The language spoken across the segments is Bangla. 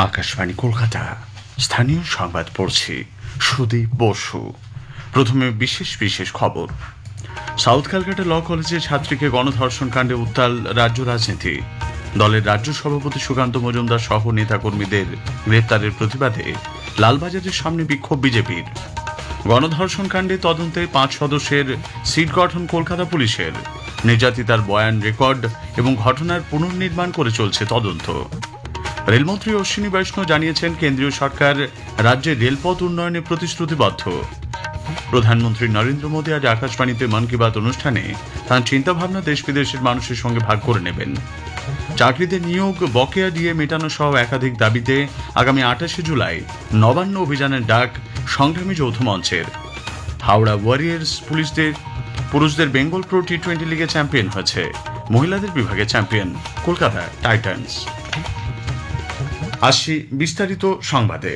আকাশবাণী, কলকাতা। স্থানীয় সংবাদ পড়ছি সুদীপ বসু। প্রথমে বিশেষ বিশেষ খবর। সাউথ ক্যালকাটা ল কলেজের ছাত্রীকে গণধর্ষণ কাণ্ডে উত্তাল রাজ্য রাজনীতি। দলের রাজ্য সভাপতি সুকান্ত মজুমদার সহ নেতাকর্মীদের গ্রেপ্তারের প্রতিবাদে লালবাজারের সামনে বিক্ষোভ বিজেপির। গণধর্ষণ কাণ্ডে তদন্তে পাঁচ সদস্যের সিট গঠন কলকাতা পুলিশের। নির্যাতিতার বয়ান রেকর্ড এবং ঘটনার পুনর্নির্মাণ করে চলছে তদন্ত। রেলমন্ত্রী অশ্বিনী বৈষ্ণব জানিয়েছেন, কেন্দ্রীয় সরকার রাজ্যে রেলপথ উন্নয়নে প্রতিশ্রুতিবদ্ধ। প্রধানমন্ত্রী নরেন্দ্র মোদী আজ আকাশবাণীতে মন কি বাত অনুষ্ঠানে তাঁর চিন্তাভাবনা দেশ বিদেশের মানুষের সঙ্গে ভাগ করে নেবেন। চাকরিতে নিয়োগ, বকেয়া দিয়ে মেটানো সহ একাধিক দাবিতে আগামী আঠাশে জুলাই নবান্ন অভিযানের ডাক সংগ্রামী যৌথ মঞ্চের। হাওড়া ওয়ারিয়ার্স পুলিশদের, পুরুষদের বেঙ্গল প্রো টি টোয়েন্টি লিগে চ্যাম্পিয়ন হয়েছে। মহিলাদের বিভাগে চ্যাম্পিয়ন কলকাতা টাইটান্স। আসছি বিস্তারিত সংবাদে।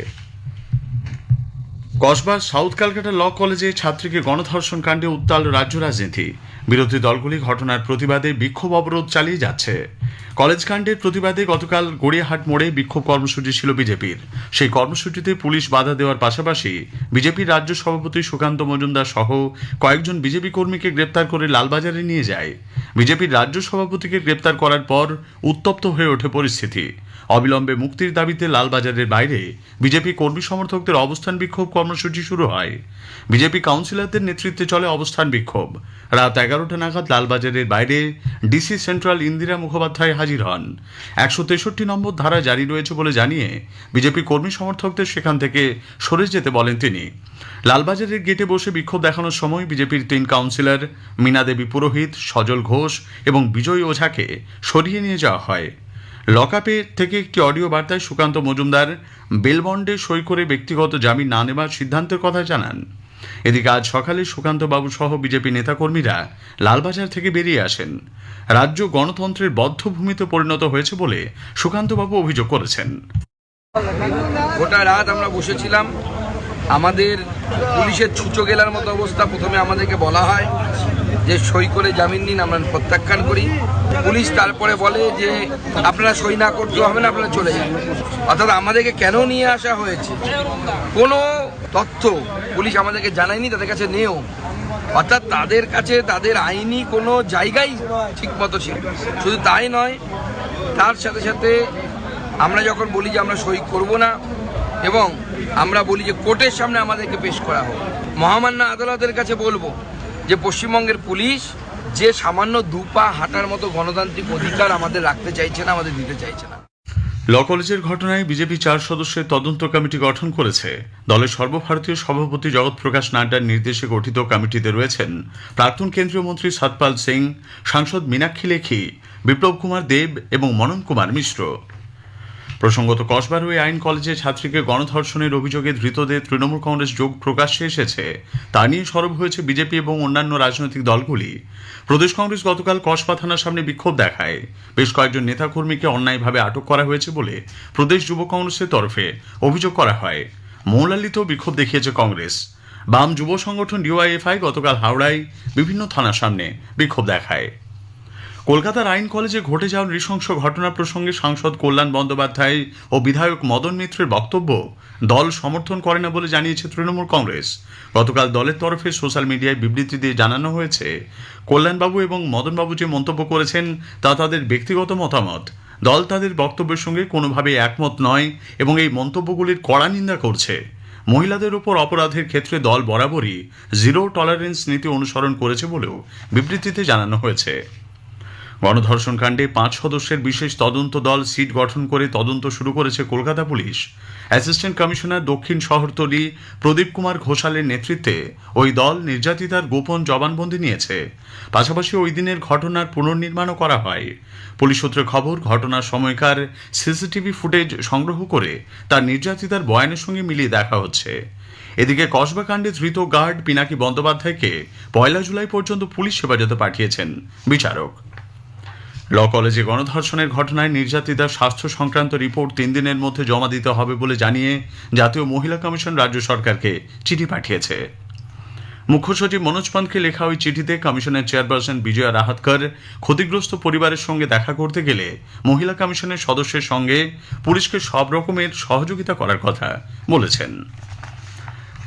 কসবার সাউথ ক্যালকাটা ল কলেজে ছাত্রীকে গণধর্ষণ কাণ্ডে উত্তাল রাজ্য রাজনীতি। বিরোধী দলগুলি ঘটনার প্রতিবাদে বিক্ষোভ অবরোধ চালিয়ে যাচ্ছে। কলেজ কাণ্ডের প্রতিবাদে গতকাল গড়িয়াহাট মোড়ে বিক্ষোভ কর্মসূচি ছিল বিজেপির। সেই কর্মসূচিতে পুলিশ বাধা দেওয়ার পাশাপাশি বিজেপির রাজ্য সভাপতি সুকান্ত মজুমদার সহ কয়েকজন বিজেপি কর্মীকে গ্রেপ্তার করে লালবাজারে নিয়ে যায়। বিজেপির রাজ্য সভাপতিকে গ্রেপ্তার করার পর উত্তপ্ত হয়ে ওঠে পরিস্থিতি। অবিলম্বে মুক্তির দাবিতে লালবাজারের বাইরে বিজেপি কর্মী সমর্থকদের অবস্থান বিক্ষোভ কর্মসূচি শুরু হয়। বিজেপি কাউন্সিলরদের নেতৃত্বে চলে অবস্থান বিক্ষোভ। রাত এগারোটা নাগাদ লালবাজারের বাইরে ডিসি সেন্ট্রাল ইন্দিরা মুখোপাধ্যায় হাজির হন। একশো তেষট্টি নম্বর ধারা জারি রয়েছে বলে জানিয়ে বিজেপি কর্মী সমর্থকদের সেখান থেকে সরে যেতে বলেন তিনি। লালবাজারের গেটে বসে বিক্ষোভ দেখানোর সময় বিজেপির তিন কাউন্সিলর মীনা দেবী পুরোহিত, সজল ঘোষ এবং বিজয় ওঝাকে সরিয়ে নিয়ে যাওয়া হয়। লকআপে থেকে একটি অডিও বার্তায় সুকান্ত মজুমদার বেলবন্ডে সই করে ব্যক্তিগত জামিন না নেবার সিদ্ধান্তের কথা জানান। এদিকে আজ সকালে সুকান্ত বাবু সহ বিজেপি নেতাকর্মীরা লালবাজার থেকে বেরিয়ে আসেন। রাজ্য গণতন্ত্রের বদ্ধভূমিতে পরিণত হয়েছে বলে সুকান্তবাবু অভিযোগ করেছেন। গোটা রাত আমরা বসেছিলাম। আমাদের পুলিশের ছুচো গেলার মতো অবস্থা প্রথমে আমাদেরকে বলা হয়। যে সই করে জামিন নিন, আমরা প্রত্যাখ্যান করি। পুলিশ তারপরে বলে যে, আপনারা সই না করতে হবে না, আপনারা চলে যান। অর্থাৎ আমাদেরকে কেন নিয়ে আসা হয়েছে? কোনো তথ্য পুলিশ আমাদেরকে জানায়নি, তাদের কাছে নেও। অর্থাৎ তাদের কাছে তাদের আইনি কোনো জায়গাই ঠিক মতো ছিল শুধু তাই নয়, তার সাথে সাথে আমরা যখন বলি যে আমরা সই করব না, এবং আমরা বলি যে কোর্টের সামনে আমাদেরকে পেশ করা হোক, মহামান্য আদালতের কাছে বলব যে পশ্চিমবঙ্গের পুলিশ যে সামান্য দুপা হাঁটার মতো গণতান্ত্রিক অধিকার আমাদের রাখতে চাইছে না, আমাদের দিতে চাইছে না। ল কলেজের ঘটনায় বিজেপি চার সদস্যের তদন্ত কমিটি গঠন করেছে। দলের সর্বভারতীয় সভাপতি জগৎ প্রকাশ নাড্ডার নির্দেশে গঠিত কমিটিতে রয়েছেন প্রাক্তন কেন্দ্রীয় মন্ত্রী সতপাল সিং, সাংসদ মীনাক্ষী লেখি, বিপ্লব কুমার দেব এবং মনন কুমার মিশ্র। প্রসঙ্গত কসবার ওই আইন কলেজে ছাত্রীকে গণধর্ষণের অভিযোগে ধৃতদের তৃণমূল কংগ্রেস যোগ প্রকাশ্যে এসেছে। তা নিয়ে সরব হয়েছে বিজেপি এবং অন্যান্য রাজনৈতিক দলগুলি। প্রদেশ কংগ্রেস গতকাল কসবা থানার সামনে বিক্ষোভ দেখায়। বেশ কয়েকজন নেতাকর্মীকে অন্যায়ভাবে আটক করা হয়েছে বলে প্রদেশ যুব কংগ্রেসের তরফে অভিযোগ করা হয়। মৌলালিতেও বিক্ষোভ দেখিয়েছে কংগ্রেস। বাম যুব সংগঠন ডিওয়াইএফআই গতকাল হাওড়ায় বিভিন্ন থানার সামনে বিক্ষোভ দেখায়। কলকাতার আইন কলেজে ঘটে যাওয়া নৃশংস ঘটনা প্রসঙ্গে সাংসদ কল্যাণ বন্দ্যোপাধ্যায় ও বিধায়ক মদন মিত্রের বক্তব্য দল সমর্থন করে না বলে জানিয়েছে তৃণমূল কংগ্রেস। গতকাল দলের তরফে সোশ্যাল মিডিয়ায় বিবৃতি দিয়ে জানানো হয়েছে, কল্যাণবাবু এবং মদনবাবু যে মন্তব্য করেছেন তা তাদের ব্যক্তিগত মতামত। দল তাদের বক্তব্যের সঙ্গে কোনোভাবে একমত নয় এবং এই মন্তব্যগুলির কড়া নিন্দা করছে। মহিলাদের উপর অপরাধের ক্ষেত্রে দল বরাবরই জিরো টলারেন্স নীতি অনুসরণ করেছে বলেও বিবৃতিতে জানানো হয়েছে। গণধর্ষণ কাণ্ডে পাঁচ সদস্যের বিশেষ তদন্ত দল সিট গঠন করে তদন্ত শুরু করেছে কলকাতা পুলিশ। অ্যাসিস্ট্যান্ট কমিশনার দক্ষিণ শহরতলি প্রদীপ কুমার ঘোষালের নেতৃত্বে ওই দল নির্যাতিতার গোপন জবানবন্দি নিয়েছে। পাশাপাশি ওই দিনের ঘটনার পুনর্নির্মাণও করা হয়। পুলিশ সূত্রে খবর, ঘটনার সময়কার সিসিটিভি ফুটেজ সংগ্রহ করে তার নির্যাতিতার বয়ানের সঙ্গে মিলিয়ে দেখা হচ্ছে। এদিকে কসবা কাণ্ডে ধৃত গার্ড পিনাকি বন্দ্যোপাধ্যায়কে পয়লা জুলাই পর্যন্ত পুলিশ হেফাজতে পাঠিয়েছেন। বিচারক ল কলেজে গণধর্ষণের ঘটনায় নির্যাতিতার স্বাস্থ্য সংক্রান্ত রিপোর্ট তিন দিনের মধ্যে জমা দিতে হবে বলে জানিয়ে জাতীয় মহিলা কমিশন রাজ্য সরকারকে চিঠি পাঠিয়েছে। মুখ্য সচিব মনোজ পান্তকে লেখা ওই চিঠিতে কমিশনের চেয়ারপারসন বিজয়া রাহাতকর ক্ষতিগ্রস্ত পরিবারের সঙ্গে দেখা করতে গেলে মহিলা কমিশনের সদস্যের সঙ্গে পুলিশকে সব রকমের সহযোগিতা করার কথা বলেছেন।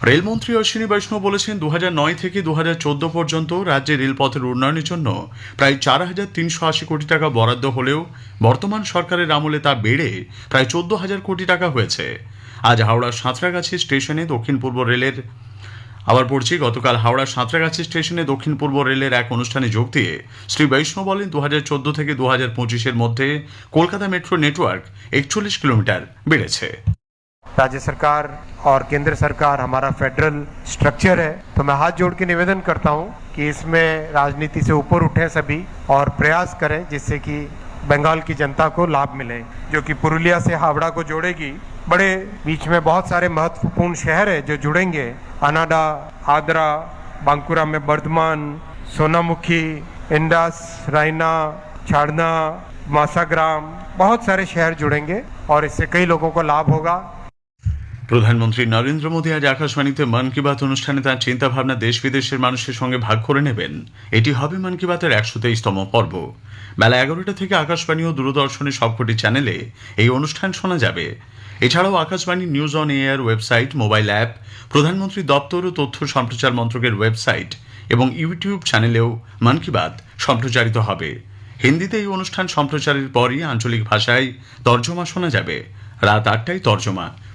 রেলমন্ত্রী অশ্বিনী বৈষ্ণব বলেছেন দু থেকে দু হাজার চোদ্দ পর্যন্ত রাজ্যে রেলপথের উন্নয়নের জন্য প্রায় চার হাজার তিনশো আশি কোটি টাকা বরাদ্দ হলেও বর্তমান সরকারের আমলে তা বেড়ে প্রায় চোদ্দ হাজার কোটি টাকা হয়েছে। আজ হাওড়ার সাঁতরাগাছি স্টেশনে দক্ষিণ পূর্ব রেলের আবার পড়ছি, গতকাল হাওড়ার সাঁতরাগাছি স্টেশনে দক্ষিণ পূর্ব রেলের এক অনুষ্ঠানে যোগ দিয়ে শ্রী বৈষ্ণব বলেন দু থেকে দু হাজার মধ্যে কলকাতা মেট্রো নেটওয়ার্ক একচল্লিশ কিলোমিটার বেড়েছে। राज्य सरकार और केंद्र सरकार, हमारा फेडरल स्ट्रक्चर है। तो मैं हाथ जोड़ के निवेदन करता हूँ कि इसमें राजनीति से ऊपर उठे सभी और प्रयास करें जिससे कि बंगाल की जनता को लाभ मिले, जो कि पुरुलिया से हावड़ा को जोड़ेगी। बड़े बीच में बहुत सारे महत्वपूर्ण शहर है जो जुड़ेंगे। अनाडा आदरा बांकुरा में बर्धमान, सोनामुखी, इंडस, रायना, छाड़ना मासाग्राम बहुत सारे शहर जुड़ेंगे और इससे कई लोगों को लाभ होगा। প্রধানমন্ত্রী নরেন্দ্র মোদী আজ আকাশবাণীতে মন কি বাত অনুষ্ঠানে তার চিন্তাভাবনা দেশ বিদেশের মানুষের সঙ্গে ভাগ করে নেবেন। এটি হবে মন কি বাতের একশো তেইশতম পর্ব। বেলা এগারোটা থেকে আকাশবাণী ও দূরদর্শনের সবকটি চ্যানেলে এই অনুষ্ঠান শোনা যাবে। এছাড়াও Akashvani News On Air website, mobile app, প্রধানমন্ত্রী দপ্তর ও তথ্য সম্প্রচার মন্ত্রকের ওয়েবসাইট এবং ইউটিউব চ্যানেলেও মন কি বাত সম্প্রচারিত হবে। হিন্দিতে এই অনুষ্ঠান সম্প্রচারের পরই আঞ্চলিক ভাষায় তর্জমা শোনা যাবে। রাত আটটায় তর্জমা।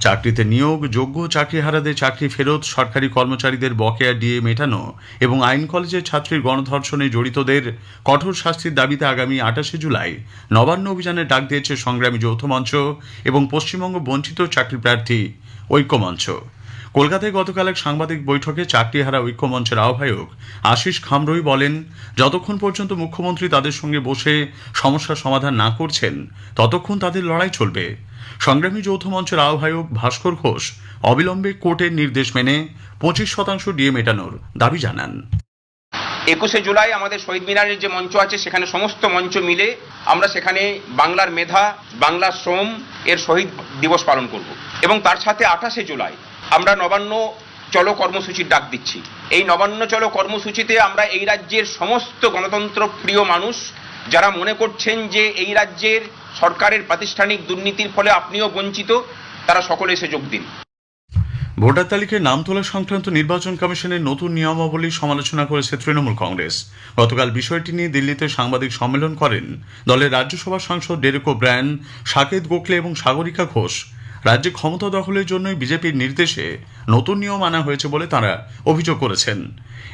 চাকরিতে নিয়োগ, যোগ্য চাকরিহারাদের চাকরি ফেরত, সরকারি কর্মচারীদের বকেয়া ডিএ মেটানো এবং আইন কলেজের ছাত্রীর গণধর্ষণে জড়িতদের কঠোর শাস্তির দাবিতে আগামী আটাশে জুলাই নবান্ন অভিযানের ডাক দিয়েছে সংগ্রামী যৌথ মঞ্চ এবং পশ্চিমবঙ্গ বঞ্চিত চাকরি প্রার্থী ঐক্যমঞ্চ কলকাতায় গতকাল এক সাংবাদিক বৈঠকে চাকরিহারা ঐক্যমঞ্চের আহ্বায়ক আশিস খামরুই বলেন, যতক্ষণ পর্যন্ত মুখ্যমন্ত্রী তাদের সঙ্গে বসে সমস্যার সমাধান না করছেন, ততক্ষণ তাদের লড়াই চলবে। সংগ্রামী যৌথ মঞ্চের আহ্বায়ক ভাস্কর ঘোষ অবিলম্বে কোর্টের নির্দেশ মেনে পঁচিশ শতাংশ ডিএ মেটানোর দাবি জানান। একুশে জুলাই আমাদের শহীদ মিনারের যে মঞ্চ আছে, সেখানে সমস্ত মঞ্চ মিলে আমরা সেখানে বাংলার মেধা, বাংলার শ্রম এর শহীদ দিবস পালন করব। এবং তার সাথে আঠাশে জুলাই আমরা নবান্ন চলো কর্মসূচির ডাক দিচ্ছি। এই নবান্ন চলো কর্মসূচিতে আমরা এই রাজ্যের সমস্ত গণতন্ত্র প্রিয় মানুষ যারা মনে করছেন যে এই রাজ্যের সরকারের প্রাতিষ্ঠানিক দুর্নীতির ফলে আপনিও বঞ্চিত, তারা সকলে এসে যোগ দিন। ভোটার তালিকায় নাম তোলা সংক্রান্ত নির্বাচন কমিশনের নতুন নিয়মাবলী সমালোচনা করেছে তৃণমূল কংগ্রেস। গতকাল বিষয়টি নিয়ে দিল্লিতে সাংবাদিক সম্মেলন করেন দলের রাজ্যসভা সাংসদ ডেরেকো ব্র্যান সাকেত গোখলে এবং সাগরিকা ঘোষ। রাজ্যে ক্ষমতা দখলের জন্যই বিজেপির নির্দেশে নতুন নিয়ম আনা হয়েছে বলে তারা অভিযোগ করেছেন।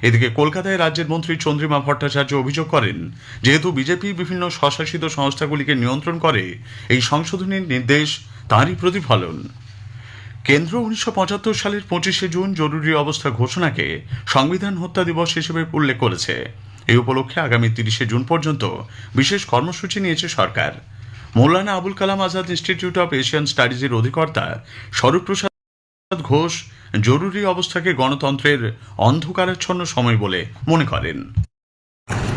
এদিকে কলকাতায় রাজ্যের মন্ত্রী চন্দ্রিমা ভট্টাচার্য অভিযোগ করেন, যেহেতু বিজেপি বিভিন্ন স্বশাসিত সংস্থাগুলিকে নিয়ন্ত্রণ করে, এই সংশোধনীর নির্দেশ তারই প্রতিফলন। কেন্দ্র উনিশশো পঁচাত্তর সালের পঁচিশে জুন জরুরি অবস্থা ঘোষণাকে সংবিধান হত্যা দিবস হিসেবে উল্লেখ করেছে। এই উপলক্ষে আগামী তিরিশে জুন পর্যন্ত বিশেষ কর্মসূচি নিয়েছে সরকার। Maulana Abul Kalam Azad Institute of Asian স্টাডিজের অধিকর্তা স্বরূপপ্রসাদ ঘোষ জরুরি অবস্থাকে গণতন্ত্রের অন্ধকারাচ্ছন্ন সময় বলে মনে করেন।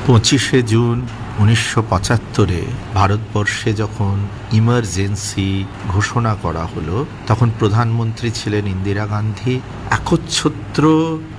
পঁচিশে জুন উনিশশো পঁচাত্তরে ভারতবর্ষে যখন ইমার্জেন্সি ঘোষণা করা হলো, তখন প্রধানমন্ত্রী ছিলেন ইন্দিরা গান্ধী। একচ্ছত্র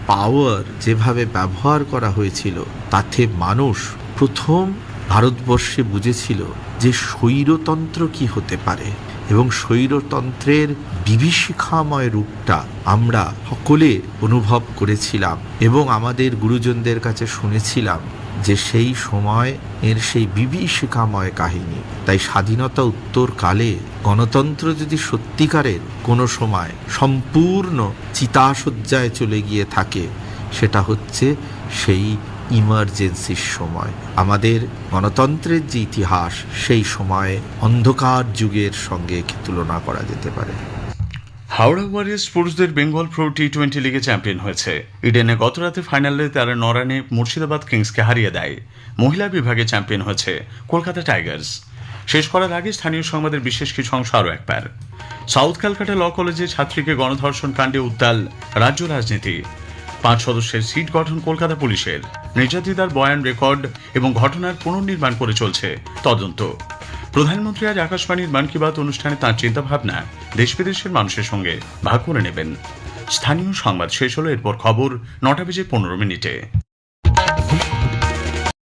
পাওয়ার যেভাবে ব্যবহার করা হয়েছিল, তাতে মানুষ প্রথম ভারতবর্ষে বুঝেছিল যে স্বৈরতন্ত্র কি হতে পারে এবং স্বৈরতন্ত্রের বিভীষিকাময় রূপটা আমরা সকলে অনুভব করেছিলাম এবং আমাদের গুরুজনদের কাছে শুনেছিলাম যে সেই সময় এর সেই বিভীষিকাময় কাহিনী। তাই স্বাধীনতা উত্তরকালে গণতন্ত্র যদি সত্যিকারের কোনো সময় সম্পূর্ণ চিতাশয্যায় চলে গিয়ে থাকে, সেটা হচ্ছে সেই ইমার্জেন্সির সময়। আমাদের গণতন্ত্রের যে ইতিহাস, সেই সময়ে অন্ধকার যুগের সঙ্গে তুলনা করা যেতে পারে। হাওড়া ওয়ারিয়ার্স পুরুষদের বেঙ্গল প্রো টি টোয়েন্টি লিগে চ্যাম্পিয়ন হয়েছে। ইডেনে গতরাতে ফাইনালে তারা নরানে মুর্শিদাবাদ কিংসকে হারিয়ে দেয়। মহিলা বিভাগে চ্যাম্পিয়ন হয়েছে কলকাতা টাইগার্স। শেষ করার আগে স্থানীয় সংবাদের বিশেষ কিছু অংশ আরও একবার। সাউথ ক্যালকাটা ল কলেজে ছাত্রীকে গণধর্ষণ কাণ্ডে উত্তাল রাজ্য রাজনীতি। পাঁচ সদস্যের সিট গঠন কলকাতা পুলিশের। নির্যাতিতার বয়ান রেকর্ড এবং ঘটনার পুনর্নির্মাণ করে চলছে তদন্ত। প্রধানমন্ত্রী আজ আকাশবাণীর মন কি বাত অনুষ্ঠানে তাঁর চিন্তাভাবনা দেশ বিদেশের মানুষের সঙ্গে ভাগ করে নেবেন। স্থানীয় সংবাদ শেষ হলো, এরপর খবর নটা বেজে পনেরো মিনিটে।